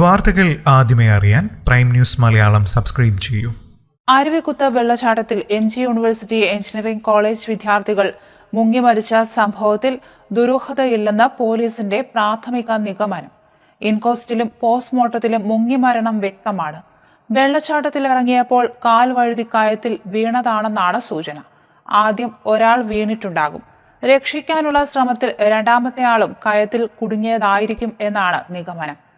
വാർത്തകൾ ആദ്യമേ അറിയാൻ പ്രൈം ന്യൂസ് മലയാളം സബ്സ്ക്രൈബ് ചെയ്യൂ. അരുവിക്കുത്ത് വെള്ളച്ചാട്ടത്തിൽ M G university engineering college വിദ്യാർത്ഥികൾ മുങ്ങി മരിച്ച സംഭവത്തിൽ ദുരൂഹതയില്ലെന്ന് പോലീസിന്റെ പ്രാഥമിക നിഗമനം. ഇൻകോസ്റ്റിലും പോസ്റ്റ്മോർട്ടത്തിലും മുങ്ങി മരണം വ്യക്തമാണ്. വെള്ളച്ചാട്ടത്തിൽ ഇറങ്ങിയപ്പോൾ കാൽ വഴുതി കയത്തിൽ വീണതാണെന്നാണ് സൂചന. ആദ്യം ഒരാൾ വീണിട്ടുണ്ടാകും. രക്ഷിക്കാനുള്ള ശ്രമത്തിൽ രണ്ടാമത്തെ ആളും കയത്തിൽ കുടുങ്ങിയതായിരിക്കും എന്നാണ് നിഗമനം.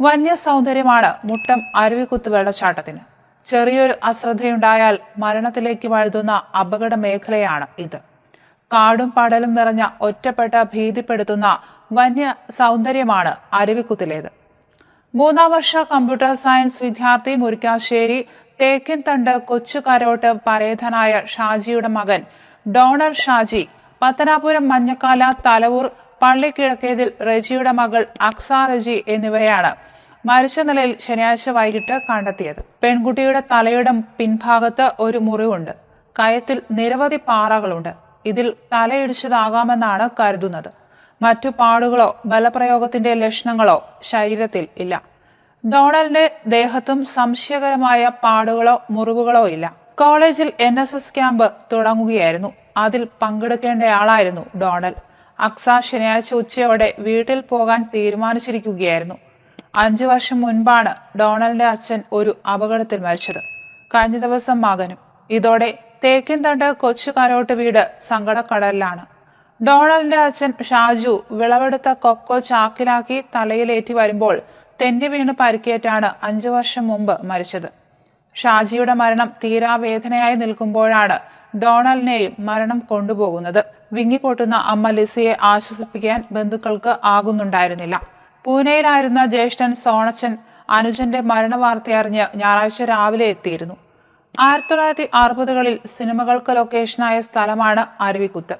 വന്യ സൗന്ദര്യമാണ് മുട്ടം അരുവിക്കുത്ത് വെള്ളച്ചാട്ടത്തിന് ചെറിയൊരു അശ്രദ്ധയുണ്ടായാൽ മരണത്തിലേക്ക് വഴുതുന്ന അപകട മേഖലയാണ് ഇത്. കാടും പടലും നിറഞ്ഞ ഒറ്റപ്പെട്ട ഭീതിപ്പെടുത്തുന്ന വന്യ സൗന്ദര്യമാണ് അരുവിക്കുത്തിലേത്. മൂന്നാം വർഷ കമ്പ്യൂട്ടർ സയൻസ് വിദ്യാർത്ഥി മുരിക്കാശ്ശേരി തേക്കിൻ തണ്ട് കൊച്ചു കരോട്ട് പരേതനായ ഷാജിയുടെ മകൻ ഡോണർ ഷാജി പത്തനാപുരം മഞ്ഞക്കാല തലവൂർ പള്ളിക്കിഴക്കേതിൽ റെജിയുടെ മകൾ അക്സ റെജി എന്നിവരെയാണ് മരിച്ച നിലയിൽ ശനിയാഴ്ച വൈകിട്ട് കണ്ടെത്തിയത്. പെൺകുട്ടിയുടെ തലയുടെ പിൻഭാഗത്ത് ഒരു മുറിവുണ്ട്. കയത്തിൽ നിരവധി പാറകളുണ്ട്. ഇതിൽ തലയിടിച്ചതാകാമെന്നാണ് കരുതുന്നത്. മറ്റു പാടുകളോ ബലപ്രയോഗത്തിന്റെ ലക്ഷണങ്ങളോ ശരീരത്തിൽ ഇല്ല. ഡൊണാൾഡിന്റെ ദേഹത്തും സംശയകരമായ പാടുകളോ മുറിവുകളോ ഇല്ല. കോളേജിൽ എൻ ക്യാമ്പ് തുടങ്ങുകയായിരുന്നു. അതിൽ പങ്കെടുക്കേണ്ടയാളായിരുന്നു ഡൊണാൾഡ് അക്സ ശനിയാഴ്ച ഉച്ചയോടെ വീട്ടിൽ പോകാൻ തീരുമാനിച്ചിരിക്കുകയായിരുന്നു. അഞ്ചു വർഷം മുൻപാണ് ഡൊണാൾഡിന്റെ അച്ഛൻ ഒരു അപകടത്തിൽ മരിച്ചത്. കഴിഞ്ഞ ദിവസം മകനും. ഇതോടെ തേക്കിൻ തണ്ട് കൊച്ചു കരോട്ട് വീട് സങ്കടക്കടലിലാണ്. ഡൊണാൾഡിന്റെ അച്ഛൻ ഷാജു വിളവെടുത്ത കൊക്കോ ചാക്കിലാക്കി തലയിലേറ്റി വരുമ്പോൾ തെന്നി വീണ് പരിക്കേറ്റാണ് അഞ്ചു വർഷം മുമ്പ് മരിച്ചത്. ഷാജിയുടെ മരണം തീരാവേദനയായി നിൽക്കുമ്പോഴാണ് ഡൊണാൾഡിനെയും മരണം കൊണ്ടുപോകുന്നത്. വിങ്ങിപ്പൊട്ടുന്ന അമ്മ ലിസിയെ ആശ്വസിപ്പിക്കാൻ ബന്ധുക്കൾക്ക് ആകുന്നുണ്ടായിരുന്നില്ല. പൂനെയിലായിരുന്ന ജ്യേഷ്ഠൻ സോണച്ചൻ അനുജന്റെ മരണവാർത്തയറിഞ്ഞ് ഞായറാഴ്ച രാവിലെ എത്തിയിരുന്നു. ആയിരത്തി തൊള്ളായിരത്തി അറുപതുകളിൽ സിനിമകൾക്ക് ലൊക്കേഷനായ സ്ഥലമാണ് അരുവിക്കുത്ത്.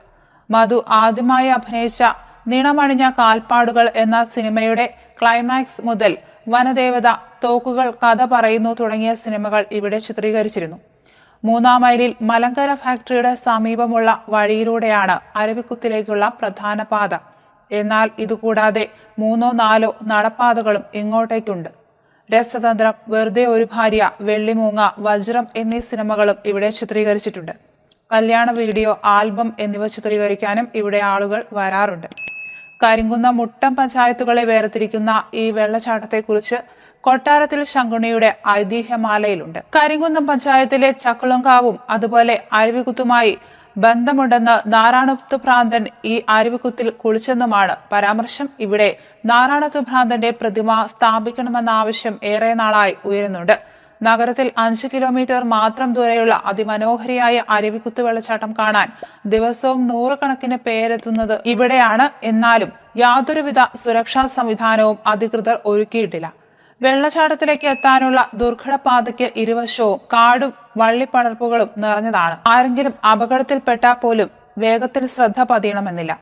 മധു ആദ്യമായി അഭിനയിച്ച നിണമണിഞ്ഞ കാൽപ്പാടുകൾ എന്ന സിനിമയുടെ ക്ലൈമാക്സ് മുതൽ വനദേവത തോക്കുകൾ കഥ പറയുന്നു തുടങ്ങിയ സിനിമകൾ ഇവിടെ ചിത്രീകരിച്ചിരുന്നു. മൂന്നാം മൈലിൽ മലങ്കര ഫാക്ടറിയുടെ സമീപമുള്ള വഴിയിലൂടെയാണ് അരുവിക്കുത്തിലേക്കുള്ള പ്രധാന പാത. എന്നാൽ ഇതുകൂടാതെ മൂന്നോ നാലോ നടപ്പാതകളും ഇങ്ങോട്ടേക്കുണ്ട്. രസതന്ത്രം വെറുതെ ഒരു ഭാര്യ വെള്ളിമൂങ്ങ വജ്രം എന്നീ സിനിമകളും ഇവിടെ ചിത്രീകരിച്ചിട്ടുണ്ട്. കല്യാണ വീഡിയോ ആൽബം എന്നിവ ചിത്രീകരിക്കാനും ഇവിടെ ആളുകൾ വരാറുണ്ട്. കരിങ്കുന്ന മുട്ടം പഞ്ചായത്തുകളെ വേർതിരിക്കുന്ന ഈ വെള്ളച്ചാട്ടത്തെക്കുറിച്ച് കൊട്ടാരത്തിൽ ശങ്കുണിയുടെ ഐതിഹ്യമാലയിലുണ്ട്. കരിങ്കുന്നം പഞ്ചായത്തിലെ ചക്കുളങ്കാവും അതുപോലെ അരുവികുത്തുമായി ബന്ധമുണ്ടെന്ന് നാരായണത്ത് ഭ്രാന്തൻ ഈ അരുവിക്കുത്തിൽ കുളിച്ചെന്നുമാണ് പരാമർശം. ഇവിടെ നാരായണത്ത് ഭ്രാന്തന്റെ പ്രതിമ സ്ഥാപിക്കണമെന്ന ആവശ്യം ഏറെ നാളായി ഉയരുന്നുണ്ട്. നഗരത്തിൽ അഞ്ച് കിലോമീറ്റർ മാത്രം ദൂരെയുള്ള അതിമനോഹരിയായ അരുവിക്കുത്ത് വെള്ളച്ചാട്ടം കാണാൻ ദിവസവും നൂറുകണക്കിന് പേരെത്തുന്നത് ഇവിടെയാണ്. എന്നാലും യാതൊരുവിധ സുരക്ഷാ സംവിധാനവും അധികൃതർ ഒരുക്കിയിട്ടില്ല. വെള്ളച്ചാട്ടത്തിലേക്ക് എത്താനുള്ള ദുർഘടപാതയ്ക്ക് ഇരുവശവും കാടും വള്ളിപ്പടർപ്പുകളും നിറഞ്ഞതാണ്. ആരെങ്കിലും അപകടത്തിൽപ്പെട്ടാൽ പോലും വേഗത്തിൽ ശ്രദ്ധ പതിയണമെന്നില്ല.